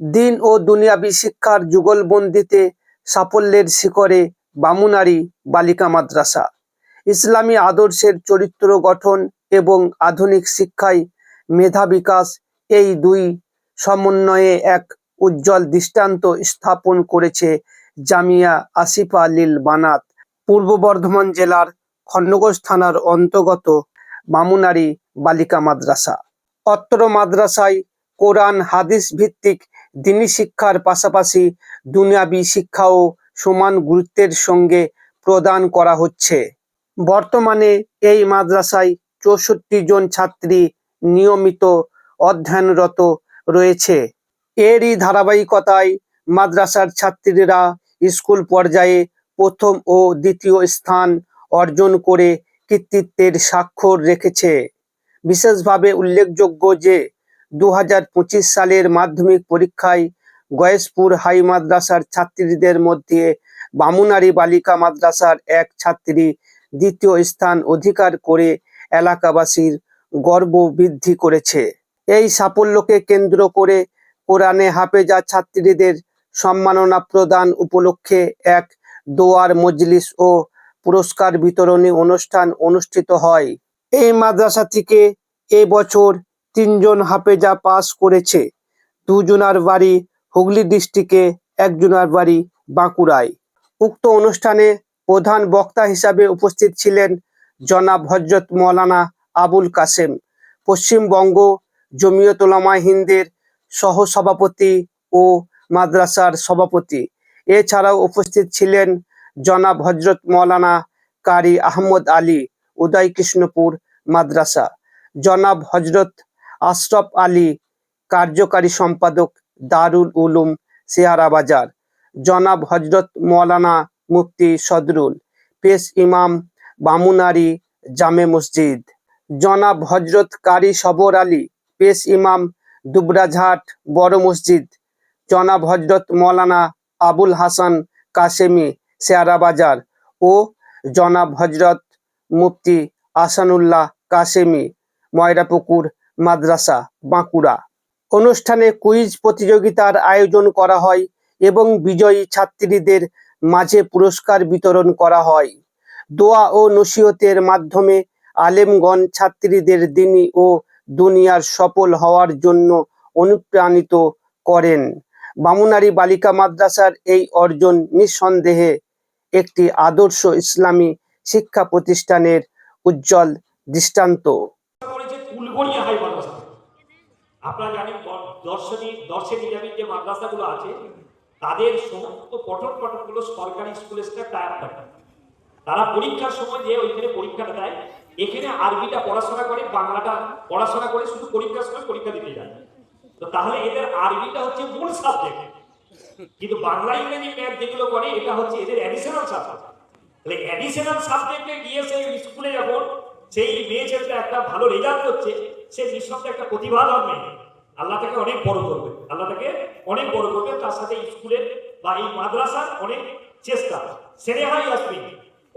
দিন ও দুনিয়াবি শিক্ষার যুগলবন্দিতে সাফল্যের শিখরে বামুনারি বালিকা মাদ্রাসা। ইসলামী আদর্শের চরিত্র গঠন এবং আধুনিক শিক্ষায় মেধা বিকাশ এই দুই সমন্বয়ে এক উজ্জ্বল দৃষ্টান্ত স্থাপন করেছে জামিয়া আসিফা লিল বানাত। পূর্ব বর্ধমান জেলার খণ্ডঘোষ থানার অন্তর্গত বামুনারি বালিকা মাদ্রাসা। অত্র মাদ্রাসায় কোরআন, হাদিস ভিত্তিক দিনী শিক্ষার পাশাপাশি দুনিয়াবি শিক্ষাও সমান গুরুত্বের সঙ্গে প্রদান করা হচ্ছে। বর্তমানে এই মাদ্রাসায় চৌষট্টি জন ছাত্রী নিয়মিত অধ্যয়নরত রয়েছে। এরই ধারাবাহিকতায় মাদ্রাসার ছাত্রীরা স্কুল পর্যায়ে প্রথম ও দ্বিতীয় স্থান অর্জন করে কৃতিত্বের স্বাক্ষর রেখেছে। বিশেষভাবে উল্লেখযোগ্য যে দু হাজার পঁচিশ সালের মাধ্যমিক পরীক্ষায় গয়েশপুর হাই মাদ্রাসার ছাত্রীদের মধ্যে বামুনারি বালিকা মাদ্রাসার এক ছাত্রী দ্বিতীয় স্থান অধিকার করে এলাকাবাসীর গর্ব বৃদ্ধি করেছে। এই সাফল্যকে কেন্দ্র করে কোরআনে হাফেজা ছাত্রীদের সম্মাননা প্রদান উপলক্ষে এক দোয়ার মজলিস ও পুরস্কার বিতরণী অনুষ্ঠান অনুষ্ঠিত হয়। এই মাদ্রাসা থেকে এবছর তিনজন হাফেজা পাস করেছে। দুজনার বাড়ি হুগলি ডিস্ট্রিক্টে, একজনার বাড়ি বাঁকুড়ায়। উক্ত অনুষ্ঠানে প্রধান বক্তা হিসাবে উপস্থিত ছিলেন জনাব হজরত মৌলানা আবুল কাসেম পশ্চিমবঙ্গ জমিয়ত ওলামা হিন্দের সহসভাপতি ও মাদ্রাসার সভাপতি। এছাড়াও উপস্থিত ছিলেন জনাব হজরত মৌলানা কারি আহমদ আলী, উদয়কৃষ্ণপুর মাদ্রাসা। জনাব হজরত আশরফ আলী, কার্যকারী সম্পাদক দারুল উলুম বাজার। জনাব হজরত মৌলানা মুফতি সদরুল, পেশ ইমাম বামুনারি জামে মসজিদ। জনাব হজরত কারি সবর আলী, পেশ ইমাম দুবরাঝাট বড় মসজিদ। জনাব হজরত মৌলানা আবুল হাসান কাশেমি বাজার ও জনাব হজরত মুফতি আসানুল্লাহ কাশেমি ময়রাপুকুর মাদ্রাসা, বাঁকুড়া। অনুষ্ঠানে কুইজ প্রতিযোগিতার আয়োজন করা হয় এবং বিজয়ী ছাত্রীদের মাঝে পুরস্কার বিতরণ করা হয়। দোয়া ও নসিহতের মাধ্যমে আলেমগণ ছাত্রীদের দিনী ও দুনিয়ার সফল হওয়ার জন্য অনুপ্রাণিত করেন। বামুনারি বালিকা মাদ্রাসার এই অর্জন নিঃসন্দেহে একটি আদর্শ ইসলামী শিক্ষা প্রতিষ্ঠানের উজ্জ্বল দৃষ্টান্ত করেছে ফুলগড়িয়া হাই মাদ্রাসা আপনারা জানেন দর্শনী দর্শে নিজামীর যে মাদ্রাসাগুলো আছে, তাদের সমস্ত পঠন পাঠনগুলো সরকারি স্কুলের সাথে টায়ার থাকে তারা পরীক্ষার সময় যে ওইখানে পরীক্ষাটা দেয়, এখানে আরবিটা পড়াশোনা করে, বাংলাটা পড়াশোনা করে শুধু পরীক্ষার সময় পরীক্ষা দিতে যায়। তো তাহলে এদের আরবিটা হচ্ছে মূল সাবজেক্ট কিন্তু বাংলা ইংরেজি ম্যাথ যেগুলো করে, এটা হচ্ছে এদের অ্যাডিশনাল সাবজেক্ট তাহলে অ্যাডিশনাল সাবজেক্টে গিয়ে সেই স্কুলে যখন সেই মেয়ে ছেলেটা একটা ভালো রেজাল্ট করছে সে নিঃসন্দেহে একটা প্রতিভাধর মেয়ে আল্লাহ তাকে অনেক বড় করবে। আল্লাহ তাকে অনেক বড় করবে। তার সাথে স্কুলের বা এই মাদ্রাসার অনেক চেষ্টা। সেরেহাই আসবে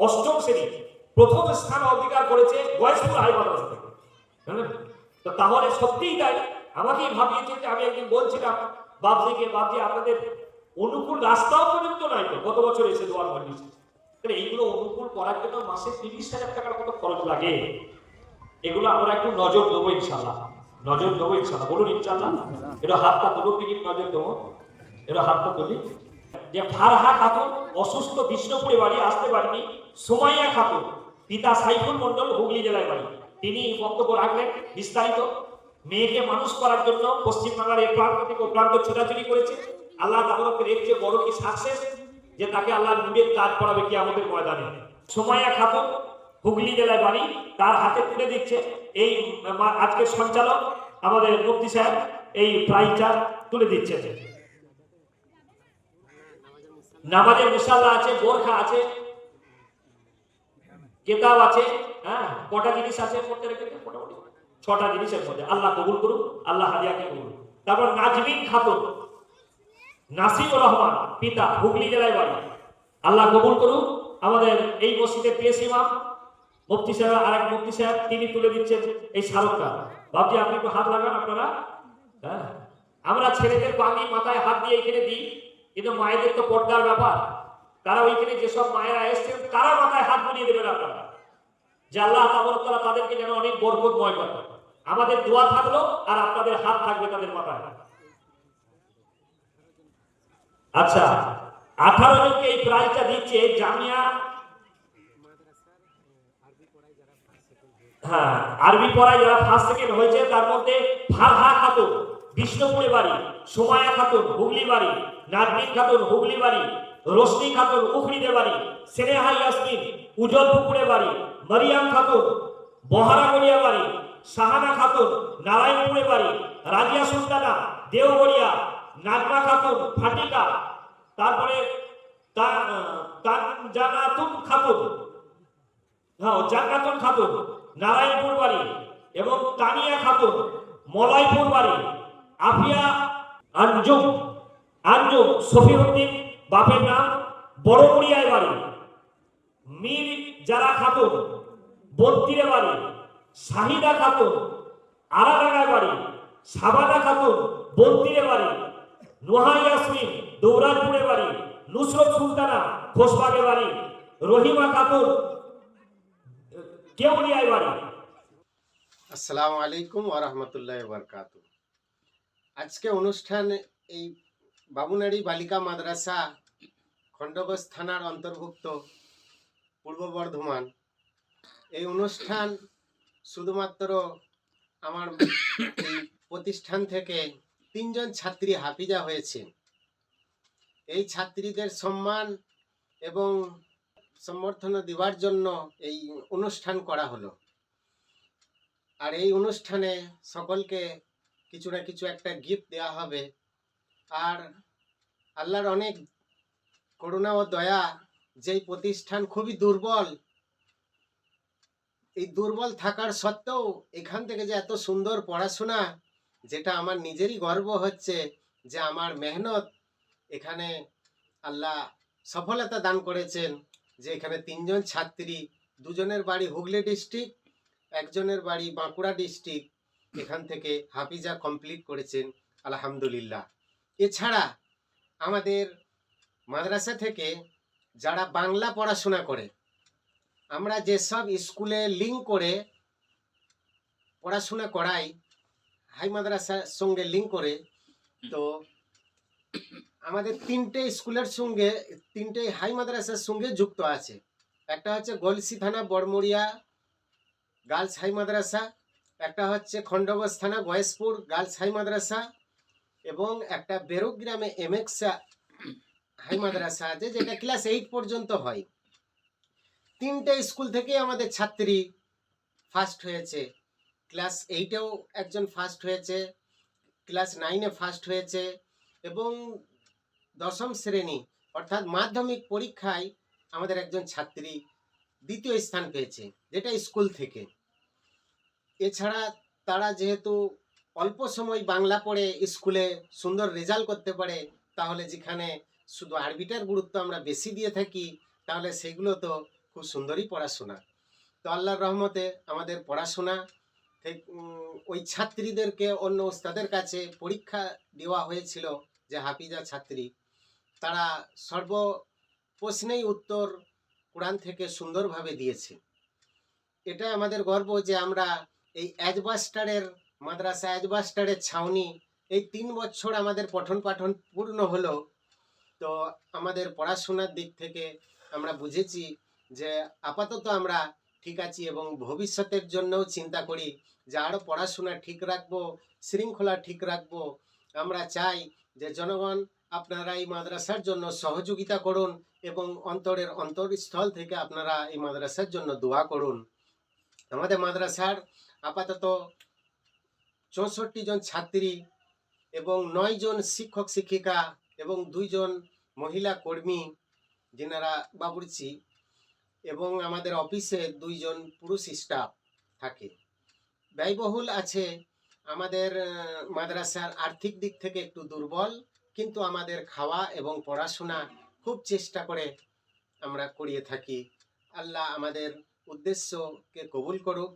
অষ্টম শ্রেণি, প্রথম স্থান অধিকার করেছে বয়সপুর হাই মাদ্রাসা থেকে। তাহলে সত্যিই তাই। আমাকেই ভাবিয়েছে যে আমি একদিন বলছিলাম, বাবজিকে, বাবজি, আপনাদের অনুকূল রাস্তাও পর্যন্ত নাই তো, গত বছর এসে দোয়ার তাহলে এইগুলো অনুকূল করার জন্য মাসে তিরিশ হাজার টাকার মতো খরচ লাগে। এগুলো আমরা একটু নজর দেবো ইনশাল্লাহ নজর দেবো ইনশাল্লাহ বলুন ইনশাল্লাহ এটা হাতটা দেবো কি নজর দেবো। এটা হাতটা তুলি। যে ফারহা খাতুন, অসুস্থ বিষ্ণুপুরে বাড়ি, আসতে পারেনি। সোমাইয়া খাতুন, পিতা সাইফুল মন্ডল হুগলি জেলায় বাড়ি। তিনি এই বক্তব্য রাখলেন বিস্তারিত। মেয়েকে মানুষ করার জন্য পশ্চিমবাংলার এই প্রান্ত থেকে প্রান্ত ছোটাছুটি করেছে। আল্লাহ তাবরকের এর চেয়ে বড় কি সাকসেস যে তাকে আল্লাহ নূরের কাজ করাবে কি আমাদের ময়দানে। সোমাইয়া খাতুন হুগলি জেলায় বাড়ি, তার হাতে তুলে দিচ্ছে। এই আজকের সঞ্চালক আমাদের মুক্তি সাহেব এই প্রাইজটা তুলে দিচ্ছে নামাজের মুসাল্লা আছে, বোরখা আছে, কেতাব আছে হ্যাঁ কটা জিনিস আছে পড়তে রেখেছে মোটামুটি ছটা জিনিসের মধ্যে। আল্লাহ কবুল করুন আল্লাহ হাদিয়াকে কবুল। তারপর নাজমিন খাতুন নাসিমুর রহমান, পিতা, হুগলি জেলায় বাড়ি। আল্লাহ কবুল করুন আমাদের এই মসজিদের পেশ ইমাম মুফতি সাহেব আর এক মুফতি সাহেব, তিনি তুলে দিচ্ছেন এই স্মারকটা। ভাবছি আপনি একটু হাত লাগান আপনারা। হ্যাঁ? আমরা ছেলেদের বাঙি মাথায় হাত দিয়ে এখানে দিই, কিন্তু মায়েদের তো পর্দার ব্যাপার। তারা ওইখানে যেসব মায়েরা এসছেন, তারা মাথায় হাত বুলিয়ে দেবেন আপনারা। যে আল্লাহ তাবরতলা তাদেরকে যেন অনেক বরকতময় করে। আমাদের দোয়া থাকল আর আপনাদের হাত থাকবে তাদের মাথায়। আচ্ছা আঠারো জনকে এই প্রাইজটা দিচ্ছে জামিয়া হ্যাঁ আরবি পড়ায় যারা ফার্স্ট সেকেন্ড হয়েছে, তার মধ্যে ফারহা খাতুন, বিষ্ণুপুরে বাড়ি, সোমায়া খাতুন, হুগলি বাড়ি নাজমিন খাতুন, হুগলি বাড়ি, রোশনি খাতুন উখরিদে বাড়ি, স্নেহা ইয়াসমিন উজ্জ্বল পুকুরে বাড়ি, মারিয়াম খাতুন, বহারাগড়িয়া বাড়ি সাহানা খাতুন, নারায়ণপুরে বাড়ি, রাজিয়া সুলতানা দেওগড়িয়া নাজমা খাতুন, ফাটিকা, তারপরে তানজানাতুন খাতুন হ্যাঁ জাকাতুন খাতুন। নারায়ণপুর বাড়ি এবং তানিয়া খাতুন, মলাইপুর বাড়ি। আফিয়া আঞ্জুম আঞ্জুম সফিউদ্দিন বাপের নাম, বড়মুড়িয়ায় বাড়ি। মীর যারা খাতুন বত্তিরে বাড়ি। শাহিদা খাতুন, আরাডাঙ্গায় বাড়ি। সাবানা খাতুন বত্তিরে বাড়ি। নোহা ইয়াসমিন দৌরাজপুরে বাড়ি। নুসরত সুলতানা খোসবাগে বাড়ি। রহিমা খাতুন কেউলিয়ায় বাড়ি। আসসালামু আলাইকুম ওরহমতুল্লাহ বরকাত আজকে অনুষ্ঠান এই বাবুনাড়ি বালিকা মাদ্রাসা খণ্ডগোজ থানার অন্তর্ভুক্ত পূর্ব বর্ধমান। এই অনুষ্ঠান শুধুমাত্র আমার এই প্রতিষ্ঠান থেকে তিনজন ছাত্রী হাফিজা হয়েছে এই ছাত্রীদের সম্মান এবং সম্বর্ধনা দেওয়ার জন্য এই অনুষ্ঠান করা হলো। আর এই অনুষ্ঠানে সকলকে কিছু না কিছু একটা গিফট দেওয়া হবে। আর আল্লাহর অনেক করুণা ও দয়া, যেই প্রতিষ্ঠান খুবই দুর্বল, এই দুর্বল থাকার সত্ত্বেও এখান থেকে যে এত সুন্দর পড়াশোনা, যেটা আমার নিজেরই গর্ব হচ্ছে যে আমার মেহনত এখানে আল্লাহ সফলতা দান করেছেন। যে এখানে তিনজন ছাত্রী, দুজনের বাড়ি হুগলি ডিস্ট্রিক্ট, একজনের বাড়ি বাঁকুড়া ডিস্ট্রিক্ট, এখান থেকে হাফিজা কমপ্লিট করেছেন, আলহামদুলিল্লাহ। এছাড়া আমাদের মাদ্রাসা থেকে যারা বাংলা পড়াশোনা করে, আমরা যেসব স্কুলে লিঙ্ক করে পড়াশোনা করাই, হাই মাদ্রাসার সঙ্গে লিঙ্ক করে, তো আমাদের তিনটে স্কুলের সঙ্গে, তিনটে হাই মাদ্রাসার সঙ্গে যুক্ত আছে। একটা হচ্ছে গলসি থানা, বড়মুড়িয়া গার্লস হাই মাদ্রাসা, একটা হচ্ছে খণ্ডগোজ থানা, গয়েশপুর গার্লস হাই মাদ্রাসা এবং একটা বেরুক গ্রামে এমএক্সা হাই মাদ্রাসা আছে, যেটা ক্লাস এইট পর্যন্ত হয়। তিনটে স্কুল থেকে আমাদের ছাত্রী ফার্স্ট হয়েছে। ক্লাস এইটেও একজন ফার্স্ট হয়েছে, ক্লাস নাইনে ফার্স্ট হয়েছে এবং দশম শ্রেণি, অর্থাৎ মাধ্যমিক পরীক্ষায় আমাদের একজন ছাত্রী দ্বিতীয় স্থান পেয়েছে, যেটা স্কুল থেকে। এছাড়া তারা যেহেতু অল্প সময় বাংলা পড়ে স্কুলে সুন্দর রেজাল্ট করতে পারে, তাহলে যেখানে শুধু আরবিটার গুরুত্ব আমরা বেশি দিয়ে থাকি, তাহলে সেগুলো তো খুব সুন্দরই পড়াশোনা। তো আল্লাহর রহমতে আমাদের পড়াশোনা ওই ছাত্রীদেরকে অন্য ওস্তাদের কাছে পরীক্ষা দেওয়া হয়েছিল, যে হাফিজা ছাত্রী। তারা সর্ব প্রশ্নেই উত্তর কোরআন থেকে সুন্দরভাবে দিয়েছে। এটা আমাদের গর্ব যে আমরা এই অ্যাজবাস্টারের মাদ্রাসা অ্যাজবাস্টারের ছাউনি এই তিন বছর আমাদের পঠন পাঠন পূর্ণ হলো। তো আমাদের পড়াশোনার দিক থেকে আমরা বুঝেছি যে আপাতত আমরা ঠিক আছি এবং ভবিষ্যতের জন্যও চিন্তা করি যে আরও পড়াশোনা ঠিক রাখব, শৃঙ্খলা ঠিক রাখব। আমরা চাই যে জনগণ আপনারা এই মাদ্রাসার জন্য সহযোগিতা করুন এবং অন্তরের অন্তরস্থল থেকে আপনারা এই মাদ্রাসার জন্য দোয়া করুন। আমাদের মাদ্রাসার আপাতত চৌষট্টি জন ছাত্রী এবং নয় জন শিক্ষক, শিক্ষিকা এবং দুইজন মহিলা কর্মী যেনারা বাবুর্চি এবং আমাদের অফিসে দুইজন পুরুষ স্টাফ থাকে। ব্যয়বহুল আছে আমাদের মাদ্রাসার আর্থিক দিক থেকে একটু দুর্বল কিন্তু আমাদের খাওয়া এবং পড়াশোনা খুব চেষ্টা করে আমরা করিয়ে থাকি। আল্লাহ আমাদের উদ্দেশ্যকে কবুল করুক।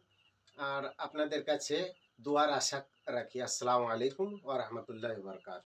আর আপনাদের কাছে দুয়ার আশা রাখি। আসসালামু আলাইকুম ও রহমতুল্লাহ ওয়া বারাকাতুহু।